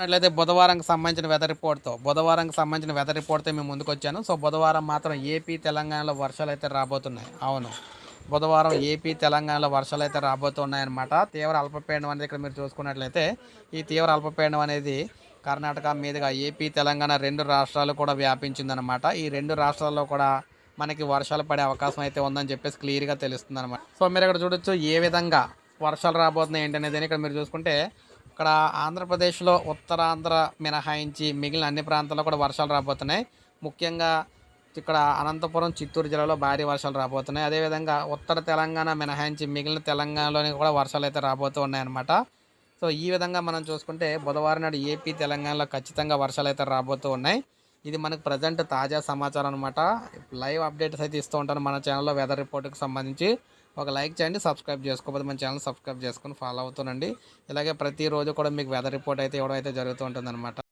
చూసుకున్నట్లయితే బుధవారంకి సంబంధించిన వెదర్ రిపోర్ట్తో బుధవారంకి సంబంధించిన వెదర్ రిపోర్ట్తో మేము ముందుకు వచ్చాను సో బుధవారం మాత్రం ఏపీ తెలంగాణలో వర్షాలు అయితే రాబోతున్నాయి. అవును. బుధవారం ఏపీ తెలంగాణలో వర్షాలు అయితే రాబోతున్నాయన్నమాట. తీవ్ర అల్పపీడనం అనేది ఇక్కడ మీరు చూసుకున్నట్లయితే ఈ తీవ్ర అల్పపీడనం అనేది కర్ణాటక మీదుగా ఏపీ తెలంగాణ రెండు రాష్ట్రాలు కూడా వ్యాపించిందనమాట ఈ రెండు రాష్ట్రాల్లో కూడా మనకి వర్షాలు పడే అవకాశం అయితే ఉందని చెప్పేసి క్లియర్గా తెలుస్తుంది అనమాట సో మీరు ఇక్కడ చూడొచ్చు ఏ విధంగా వర్షాలు రాబోతున్నాయి ఏంటనేది ఇక్కడ మీరు చూసుకుంటే ఇక్కడ ఆంధ్రప్రదేశ్లో ఉత్తరాంధ్ర మినహాయించి మిగిలిన అన్ని ప్రాంతాల్లో కూడా వర్షాలు రాబోతున్నాయి. ముఖ్యంగా ఇక్కడ అనంతపురం చిత్తూరు జిల్లాలో భారీ వర్షాలు రాబోతున్నాయి. అదేవిధంగా ఉత్తర తెలంగాణ మినహాయించి మిగిలిన తెలంగాణలోని కూడా వర్షాలు అయితే రాబోతూ ఉన్నాయన్నమాట. సో ఈ విధంగా మనం చూసుకుంటే బుధవారం నాడు ఏపీ తెలంగాణలో ఖచ్చితంగా వర్షాలు అయితే రాబోతూ ఉన్నాయి. ఇది మనకు ప్రజెంట్ తాజా సమాచారం అనమాట లైవ్ అప్డేట్స్ అయితే ఇస్తూ ఉంటాను మన ఛానల్లో వెదర్ రిపోర్ట్కి సంబంధించి. ఒక లైక్ చేయండి సబ్స్క్రైబ్ చేసుకోకపోతే మన ఛానల్ సబ్స్క్రైబ్ చేసుకొని ఫాలో అవుతుండండి. ఇలాగే ప్రతిరోజు కూడా మీకు వెదర్ రిపోర్ట్ అయితే ఇవ్వడం అయితే జరుగుతూ ఉంటుంది